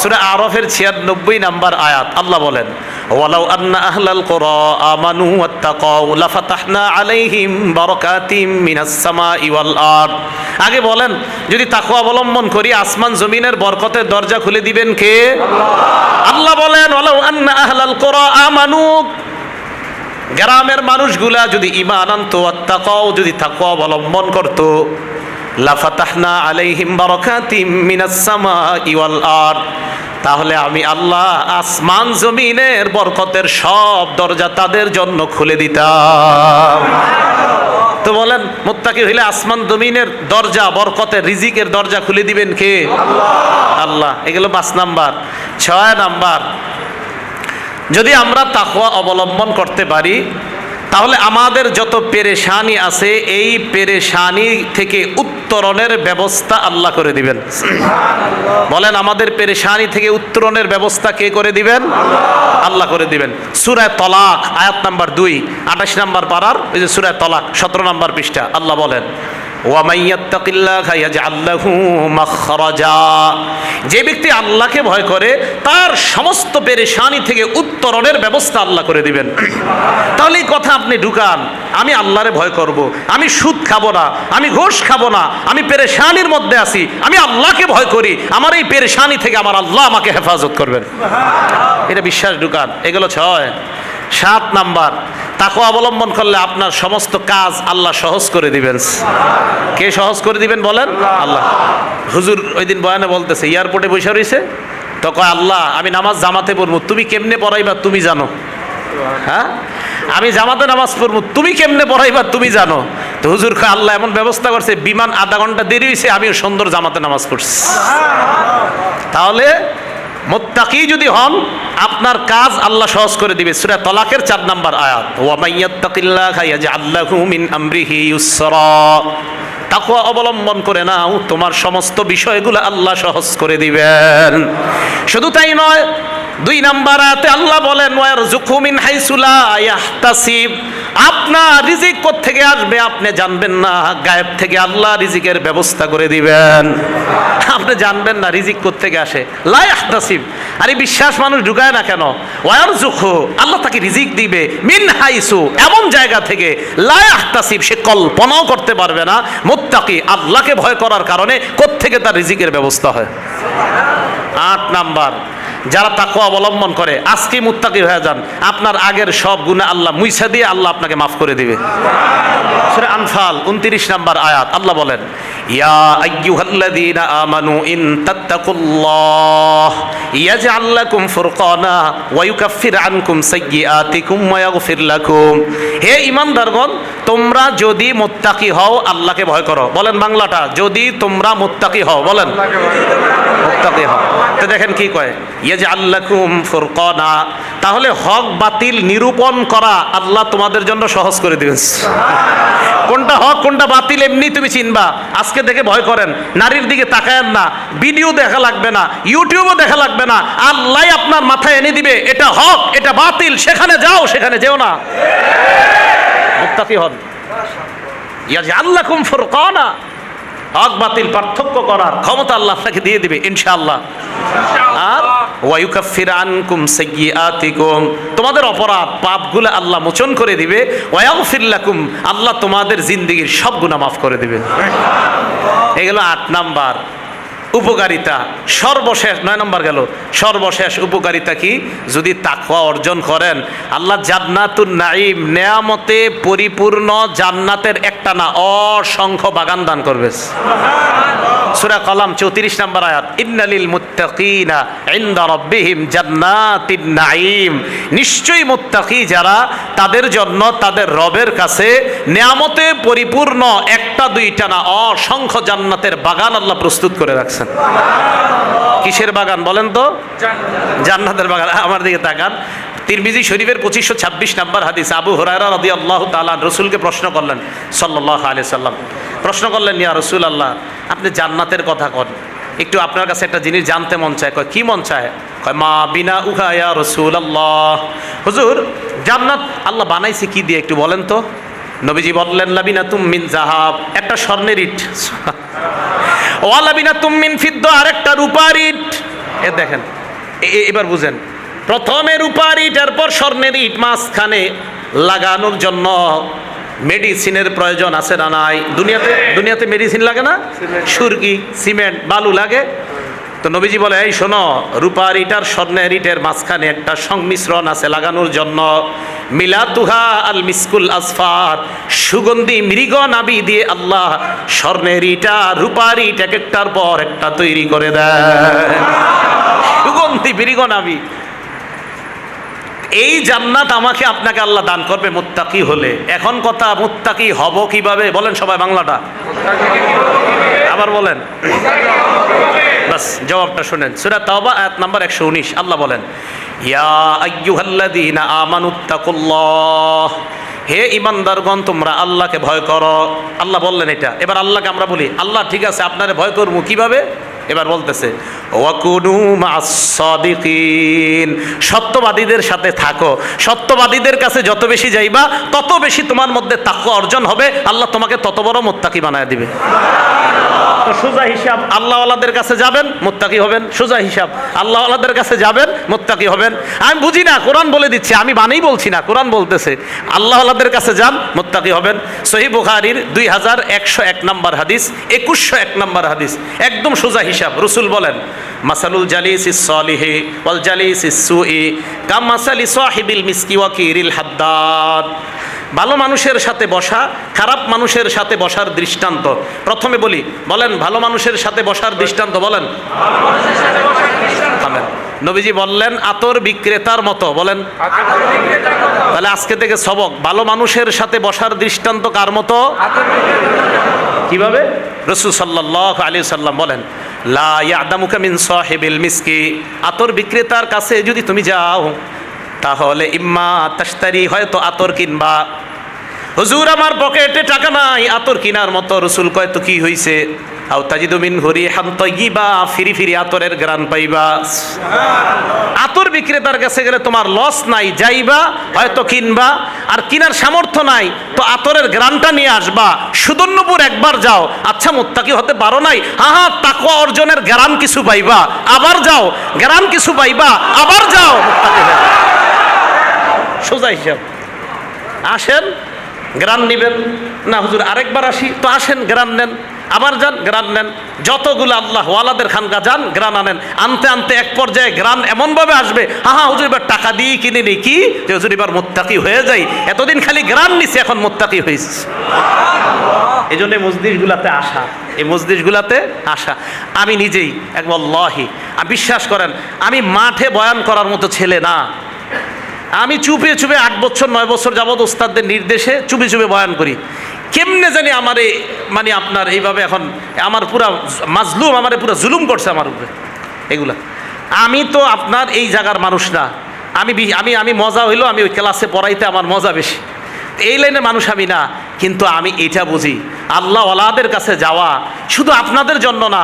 সূরা আরফের 96 number আয়াত, আল্লাহ বলেন কুরা আলাইহিম আগে বলেন, যদি তাকওয়া অবলম্বন করি, আসমান জমিনের বরকতের দরজা খুলে দিবেন কে? আল্লাহ বলেন আহলাল কুরা গ্রামের মানুষগুলা যদি ইমান আনতো আত্মাকাও যদি তাকওয়া অবলম্বন করতো লাফাতাহনা আলাইহিম বারাকাতিম মিনাস সামাই ওয়াল তাহলে আমি আল্লাহ আসমান জমিনের বরকতের সব দরজা তাদের জন্য খুলে দিতাম। তো বলেন, মোত্তাকি হইলে আসমান জমিনের দরজা, বরকতের, রিজিকের দরজা খুলে দিবেন কে? আল্লাহ। এগুলো পাঁচ নাম্বার। ছয় নাম্বার। যদি আমরা তাকওয়া অবলম্বন করতে পারি তাহলে আমাদের যত পেরেশানি আছে এই পেরেশানি থেকে উত্তরণের ব্যবস্থা আল্লাহ করে দিবেন। বলেন আমাদের পেরেশানি থেকে উত্তরণের ব্যবস্থা কে করে দিবেন? আল্লাহ। করে দিবেন। সুরায় তলাক আয়াত নাম্বার দুই আঠাশ নাম্বার পাড়ার ওই যে সুরায় তলাক সতেরো নাম্বার পৃষ্ঠা আল্লাহ বলেন যে ব্যক্তি আল্লাহকে ভয় করে, তার সমস্ত পেরেশানি থেকে উত্তরণের ব্যবস্থা আল্লাহ করে দিবেন। তাহলে এই কথা আপনি ঢুকান। আমি আল্লাহরে ভয় করব। আমি সুদ খাব না। আমি ঘোষ খাব না। আমি পেরেশানির মধ্যে আছি। আমি আল্লাহকে ভয় করি। আমার এই পেরেশানি থেকে আমার আল্লাহ আমাকে হেফাজত করবেন। এটা বিশ্বাস ঢুকান। এগুলো ছয়। সাত নাম্বার তাকে অবলম্বন করলে আপনার সমস্ত কাজ আল্লাহ সহজ করে দিবেন। কে সহজ করে দিবেন বলেন? আল্লাহ। হুজুর ওই দিন বয়ানে বলতেছে এয়ারপোর্টে বসে রয়েছে তো কয় আল্লাহ আমি নামাজ জামাতে পড়ব। তুমি কেমনে পড়াইবা তুমি জানো। হ্যাঁ? আমি জামাতে নামাজ পড়ব। তুমি কেমনে পড়াইবা তুমি জানো? তো হুজুর খা আল্লাহ এমন ব্যবস্থা করছে বিমান আধা ঘণ্টা দেরি হয়েছে আমিও সুন্দর জামাতে নামাজ পড়ছি। তাহলে মোত্তাকি যদি হন, আপনার কাজ আল্লাহ সহজ করে দিবে। সুরা তলাকের চার নাম্বার আয়াত তাকওয়া অবলম্বন করে নাও, তোমার সমস্ত বিষয়গুলো আল্লাহ সহজ করে দিবেন। শুধু তাই নয় দুই নাম্বার আয়াতে আল্লাহ বলেন ওয়ারযুকু মিন হাইসুলা ইয়াহতাসিব। আপনার রিজিক থেকে আসবে আপনি জানবেন না, গায়েব থেকে আল্লাহ রিজিকের ব্যবস্থা করে দিবেন। আপনি জানবেন না রিজিক থেকে আসে। লাইহতাসিব আরে বিশ্বাস মানুষ ঢুকায় না কেন? ওয়ারযুকু আল্লাহ তাকে রিজিক দিবে মিন হাইসু, এমন জায়গা থেকে। লাইহতাসিব সে কল্পনাও করতে পারবে না। মুত্তাকি, আল্লাহকে ভয় করার কারণে থেকে তার রিজিকের ব্যবস্থা হয়। আট নাম্বার যারা তাকে অবলম্বন করে, আজকে মুত্তাকি হয়ে যান। আপনার আগের সব গুণে আল্লাহ মুইসা দিয়ে আল্লাহ আপনাকে মাফ করে দিবে। আনফাল 29 নাম্বার আয়াত, আল্লাহ বলেন হে তোমরা যদি মুত্তাকি হও, আল্লাহকে ভয় করো। বলেন বাংলাটা, যদি তোমরা মুত্তাকি হও, বলেন। মুত্তাকি হও। তো দেখেন কি কয় তাহলে হক বাতিল নিরূপণ করা আল্লাহ তোমাদের জন্য সহজ করে দিবেন। কোনটা হক, কোনটা বাতিল এমনি তুমি চিনবা। আজকে দেখে ভয় করেন, নারীর দিকে তাকায়েন না, ভিডিও দেখা লাগবে না, ইউটিউবও দেখা লাগবে না। আল্লাহ আপনার মাথায় এনে দিবে, এটা হক, এটা বাতিল, সেখানে যাও, সেখানে যেও না। মুত্তাকি হন। ইয়াজ আল্লাহ কুম ফুরকানা। হক, বাতিল, পার্থক্য করার ক্ষমতা আল্লাহ আপনাকে দিয়ে দিবে, ইনশাআল্লাহ। আর ওয়ায়ুকাফির আনকুম সাইয়্যাতিকুম তোমাদের অপরাধ পাপগুলো আল্লাহ মোচন করে দিবে ওয়াগফির আল্লাহ তোমাদের জিন্দিগির সব গুণা মাফ করে দিবে। এগুলো আট নাম্বার। উপকারিতা। সর্বশেষ, নয় নম্বর গেল। সর্বশেষ উপকারিতা কি? যদি তাকওয়া অর্জন করেন। আল্লাহ জান্নাতুন নাইম নেয়ামতে পরিপূর্ণ জান্নাতের একটা না, অসংখ্য বাগান দান করবে। সূরা কলাম 34 নম্বর আয়াত, ইন্নালিল মুত্তাকিনা ইনদা রাব্বিহিম জান্নাতিন নাঈম। নিশ্চয়ই মুত্তাকি যারা তাদের জন্য তাদের রবের কাছে নিয়ামতে পরিপূর্ণ একটা, দুইটা না অসংখ্য জান্নাতের বাগান আল্লাহ প্রস্তুত করে রাখছেন। কিসের বাগান বলেন তো? জান্নাতের বাগান, আমার দিকে তাকান। তিরমিজি শরীফের পঁচিশশো ছাব্বিশ নাম্বার হাদিস, আবু হরাইরা রদি আল্লাহ তালা রসুলকে প্রশ্ন করলেন সাল্লাহ আলি সাল্লাম প্রশ্ন করলেন, ইয়া রসুল আল্লাহ আপনি জান্নাতের কথা কন। একটু আপনার কাছে একটা জিনিস জানতে মন চায়, কয়, কি মন চায়? কয়, মা বিনা উহা ইয়া রসুল আল্লাহ হুজুর, জান্নাত আল্লাহ বানাইছে কি দিয়ে একটু বলেন তো? নবীজি বললেন লাবিনা তুমিন জাহাব একটা স্বর্ণের ইট। ওয়ালাবিনা তুমিন ফিদ্দ আর একটা রূপার ইট। এ দেখেন এবার বুঝেন। প্রথমে রূপার ইট, এরপর স্বর্ণের ইট মাঝখানে লাগানোর জন্য মেডিসিনের প্রয়োজন আছে না নাই? দুনিয়াতে দুনিয়াতে মেডিসিন লাগে না? সুরকি সিমেন্ট বালু লাগে। তো নবীজি বলে এই শোনো রূপার ইটার স্বর্ণের ইটের মাঝখানে একটা সংমিশ্রণ আছে লাগানোর জন্য। মিলাতুহা আল মিসকুল আসফার সুগন্ধি মৃগ নাবি দিয়ে আল্লাহ স্বর্ণের ইটা রূপার ইট এক একটার পর একটা তৈরি করে দেয়। সুগন্ধি মৃগ নাবি এই জান্নাত আমাকে আপনাকে আল্লাহ দান করবে, মুত্তাকি হলে। এখন কথা, মুত্তাকি হব কীভাবে? বলেন সবাই বাংলাটা। আবার বলেন। বাস, জবাবটা শুনেন। সুরা তাওবা, আয়াত নাম্বার একশো উনিশ। আল্লাহ বলেন, ইয়া আইয়ুহাল্লাযীনা আমানুত্তাকুল্লাহ হে ইমানদারগণ, তোমরা আল্লাহকে ভয় করো। আল্লাহ বললেন এটা। এবার আল্লাহকে আমরা বলি, আল্লাহ, ঠিক আছে, আপনারে ভয় করব কীভাবে? এবার বলতেছে সত্যবাদীদের সাথে থাকো। সত্যবাদীদের কাছে যত বেশি যাইবা, তত বেশি তোমার মধ্যে তাকওয়া অর্জন হবে। আল্লাহ তোমাকে তত বড় মোত্তাকি বানায় দিবে। তো সোজা হিসাব, আল্লাহওয়ালাদের কাছে যাবেন, মোত্তাকি হবেন। সোজা হিসাব, আল্লাহওয়ালাদের কাছে যাবেন, মোত্তাকি হবেন। আমি বুঝি না, কোরআন বলে দিচ্ছে, আমি বানেই বলছি না, কোরআন বলতেছে। আল্লাহওয়ালাদের কাছে যান, মোত্তাকি হবেন। সহি বুখারির দুই হাজার একশো এক নম্বর হাদিস, একুশশো এক নম্বর হাদিস, একদম সোজা হিসাব। রসুল বলেন, মাসালুল জালিস ইস ওয়াল জালিস ইস সুই কাম মাসালি সাহিবিল মিসকি ওয়াকিরিল হাদ্দাদ। ভালো মানুষের সাথে বসা, খারাপ মানুষের সাথে বসার দৃষ্টান্ত। প্রথমে বলি, বলেন, ভালো মানুষের সাথে বসার দৃষ্টান্ত বলেন। নবীজি বললেন, আতর বিক্রেতার মতো বলেন। তাহলে আজকে থেকে সবক, ভালো মানুষের সাথে বসার দৃষ্টান্ত কার মতো? কীভাবে? রসুল সাল্লাহ আলী সাল্লাম বলেন লা ইয়াদামুকা মিন সাহেবিল মিসকি, আতর বিক্রেতার কাছে যদি তুমি যাও, তাহলে ইম্মা তাস্তারি হয়তো আতর কিনবা। হুজুর আমার পকেটে টাকা নাই আতর কিনার মতো। রসুল কয় তো কি হইছে? আও তাজিদু হরি হাম তৈবা ফিরি ফিরি আতরের গ্রান পাইবা। আতর বিক্রেতার কাছে গেলে তোমার লস নাই যাইবা হয়তো কিনবা আর কিনার সামর্থ্য নাই তো আতরের গ্রানটা নিয়ে আসবা। সুদর্ণপুর একবার যাও আচ্ছা মোত্তাকি হতে পারো নাই? হা হা তাকওয়া অর্জনের গ্রান কিছু পাইবা। আবার যাও গ্রান কিছু পাইবা আবার যাও মুত্তাকি হয়ে যাও। সোজা হিসাব। আসেন গ্রান নিবেন। না, হুজুর, আরেকবার আসি। তো আসেন গ্রান নেন। আবার যান গ্রান নেন। যতগুলো আল্লাহ ওয়ালাদের খানকা যান গ্রান আনেন। আনতে আনতে এক পর্যায়ে গ্রান এমনভাবে আসবে হা হুজুর, এবার টাকা দিয়ে কিনে নি কি? যে হুজুর, এবার মোত্তাকি হয়ে যাই। এতদিন খালি গ্রান নিছে, এখন মোত্তাকি হয়েছে এই জন্য মসজিদগুলাতে আসা, এই মসজিদগুলাতে আসা। আমি নিজেই একবার লহি বিশ্বাস করেন, আমি মাঠে বয়ান করার মতো ছেলে না। আমি চুপে চুপে আট বছর, নয় বছর যাবৎ ওস্তাদদের নির্দেশে চুপে চুপে বয়ান করি। কেমনে জানি আমার মানে আপনার এইভাবে এখন আমার পুরা মাজলুম, আমার পুরো জুলুম করছে আমার উপরে। এগুলা। আমি তো আপনার এই জায়গার মানুষ না। আমি আমি আমি মজা হইল, আমি ওই ক্লাসে পড়াইতে আমার মজা বেশি। এই লাইনে মানুষ আমি না, কিন্তু আমি এটা বুঝি। আল্লাহ ওয়ালাদের কাছে যাওয়া শুধু আপনাদের জন্য না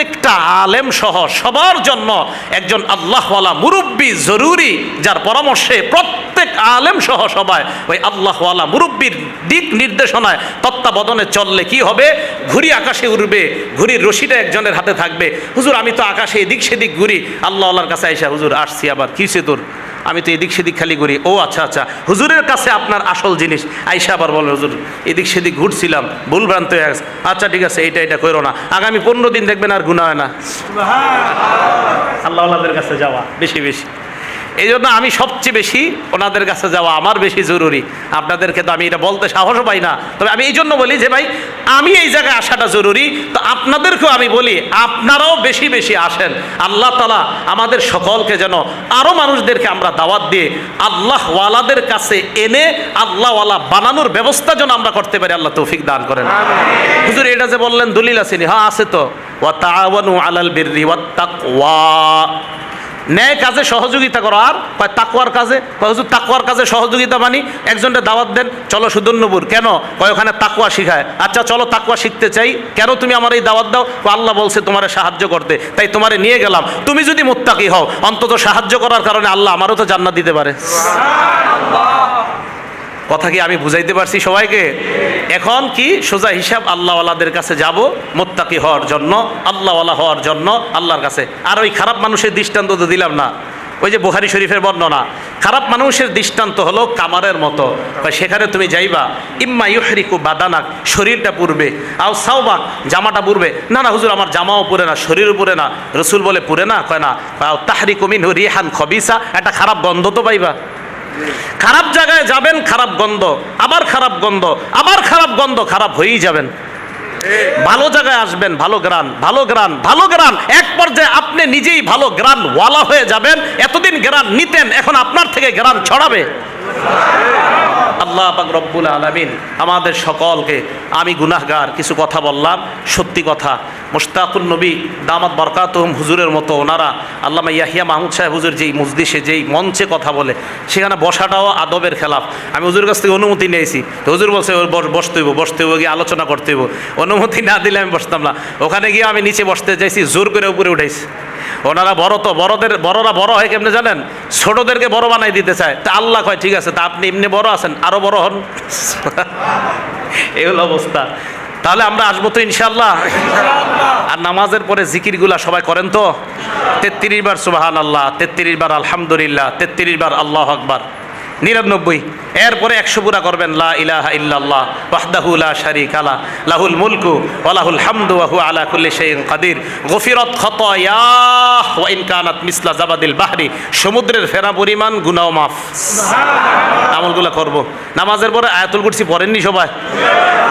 প্রত্যেকটা আলেম সহ সবার জন্য একজন আল্লাহওয়ালা মুরব্বী জরুরি, যার পরামর্শে প্রত্যেক আলেম সহ সবাই ওই আল্লাহওয়ালা মুরব্বীর দিক নির্দেশনায় তত্ত্বাবধানে চললে কি হবে? ঘুরি আকাশে উড়বে ঘুরির রশিটা একজনের হাতে থাকবে। হুজুর, আমি তো আকাশে এদিক সেদিক ঘুরি। আল্লাহ আল্লাহর কাছে আইসা, হুজুর, আসছি আবার। কিসে তোর? আমি তো এদিক সেদিক খালি করি ও আচ্ছা আচ্ছা। হুজুরের কাছে আপনার আসল জিনিস। আইসা আবার বলে হুজুর এদিক সেদিক ঘুরছিলাম ভুল ভ্রান্ত হয়ে গেছে। আচ্ছা ঠিক আছে এটা এটা করো না। আগামী পনেরো দিন দেখবেন আর গুণা হয় না। আল্লাহ আল্লাহদের কাছে যাওয়া বেশি বেশি। এই জন্য আমি সবচেয়ে বেশি ওনাদের কাছে যাওয়া আমার বেশি জরুরি। আপনাদেরকে তো আমি এটা বলতে সাহসও পাই না। তবে আমি এই জন্য বলি যে ভাই আমি এই জায়গায় আসাটা জরুরি। তো আপনাদেরকেও আমি বলি আপনারাও বেশি বেশি আসেন। আল্লাহ তালা আমাদের সকলকে যেন আরও মানুষদেরকে আমরা দাওয়াত দিয়ে আল্লাহওয়ালাদের কাছে এনে আল্লাহওয়ালা বানানোর ব্যবস্থা যেন আমরা করতে পারি আল্লাহ তৌফিক দান করেন। হুজুর এটা যে বললেন দলিল আসেনি হ্যাঁ আছে তো। ওয়া তাআওয়ানু আলাল বিররি ওয়াত তাকওয়া। ন্যায় কাজে সহযোগিতা করো। আর কয় তাকুয়ার কাজে? হুজুর তাকুয়ার কাজে সহযোগিতা মানি? একজনটা দাওয়াত দেন, চলো সুদর্ণপুর কেন? কয়, ওখানে তাকুয়া শিখায়। আচ্ছা চলো তাকুয়া শিখতে চাই। কেন তুমি আমার এই দাওয়াত দাও? আল্লাহ বলছে তোমার সাহায্য করতে। তাই তোমারে নিয়ে গেলাম। তুমি যদি মুত্তাকি হও, অন্তত সাহায্য করার কারণে আল্লাহ আমারও তো জান্না দিতে পারে। কথা কি আমি বুঝাইতে পারছি সবাইকে? এখন কি সোজা হিসাব আল্লাহওয়ালাদের কাছে যাব, মোত্তাকি হওয়ার জন্য, আল্লাহওয়ালা হওয়ার জন্য, আল্লাহর কাছে। আর ওই খারাপ মানুষের দৃষ্টান্ত তো দিলাম না। ওই যে বুহারি শরীফের বর্ণনা, খারাপ মানুষের দৃষ্টান্ত হলো কামারের মতো। সেখানে তুমি যাইবা, ইম্মা ইউহরিকু বাদানাক, শরীরটা পুরবে আও সাউবাক জামাটা পুরবে না না, হুজুর, আমার জামাও পুরে না, শরীরও পুরে না। রসুল বলে পুরে না? কয়, না। আও তাহরি কমিন রিহান খবিসা। একটা খারাপ গন্ধ তো পাইবা। খারাপ জায়গায় যাবেন, খারাপ গন্ধ। আবার খারাপ গন্ধ, আবার খারাপ গন্ধ, খারাপ হয়েই যাবেন। ভালো জায়গায় আসবেন, ভালো গ্রান ভালো গ্রান ভালো গ্রান। এক পর্যায়ে আপনি নিজেই ভালো গ্রান ওয়ালা হয়ে যাবেন। এতদিন গ্রান নিতেন, এখন আপনার থেকে গ্রান ছড়াবে। আল্লাহ পাক রব্বুল আলামিন আমাদের সকলকে, আমি গুনাহগার, কিছু কথা বললাম, সত্যি কথা। মুশতাকুন নবী, দামাত বরকাতুম হুজুরের মতো ওনারা, আল্লামা ইয়াহিয়া মাহমুদ সাহেব হুজুর যেই মসজিষে যেই মঞ্চে কথা বলে, সেখানে বসাটাও আদবের খেলাফ। আমি হুজুর কাছ থেকে অনুমতি নিয়েছি। তো হুজুর বলছে "ওর বস- বসতে হইব বসতে হইব, গিয়ে আলোচনা করতে হইব। অনুমতি না দিলে আমি বসতাম না। ওখানে গিয়ে আমি নিচে বসতে চাইছি, জোর করে উপরে উঠাইছি। ওনারা বড় তো, বড়দের, বড়রা বড় হয় কেমনি জানেন? ছোটদেরকে বড় বানাই দিতে চায়। তা আল্লাহ কয়, ঠিক আছে, তা আপনি এমনি বড় আছেন আরও বড় হন। এই হলো অবস্থা। তাহলে আমরা আসব তো ইনশাল্লাহ আর নামাজের পরে জিকিরগুলা সবাই করেন তো? তেত্রিশ বার সুবাহান আল্লাহ তেত্রিশ বার আলহামদুলিল্লাহ, তেত্রিশ বার আল্লাহ আকবার। নিরানব্বই। এরপরে একশো পুরা করবেন লা ইলাহা ইল্লাল্লাহ ওয়াহদাহু লা শারিকা লা লাহুল মুলকু ওয়া লাহুল হামদু ওয়া হুয়া আলা কুল্লি শাইইন কাদির। গফিরাত খাতায়াহ ওয়া ইন কানাত মিসলা জাবাদিল বাহরি। সমুদ্রের ফেরা পরিমাণ গুনাহ মাফ। আমলগুলো করব। নামাজের পরে আয়াতুল কুরসি পড়েননি সবাই?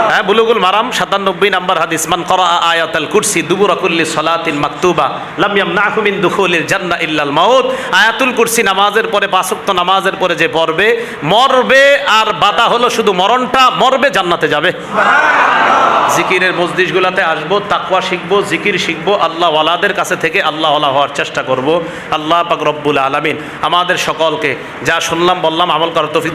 হ্যাঁ বুলুগুল মারাম সাতানব্বই নাম্বার হাদিস মান করা আয়াতাল কুরসি দুবুরা কুল্লি সলাতিন মাকতুবা লাম ইয়ামনাহু দুখুলিল জান্নাহ ইল্লাল মাউত। আয়াতুল কুরসি নামাজের পরে পাঁচক্ত নামাজের পরে যে পড়বে মরবে আর বাধা হলো শুধু মরণটা মরবে জান্নাতে যাবে। জিকিরের মসজিদগুলোতে আসব তাকওয়া শিখব জিকির শিখব আল্লাহ ওয়ালাদের কাছে থেকে আল্লাহ ওয়ালা হওয়ার চেষ্টা করব। আল্লাহ পাক রব্বুল আলামিন আমাদের সকলকে যা শুনলাম বললাম আমল করার তৌফিক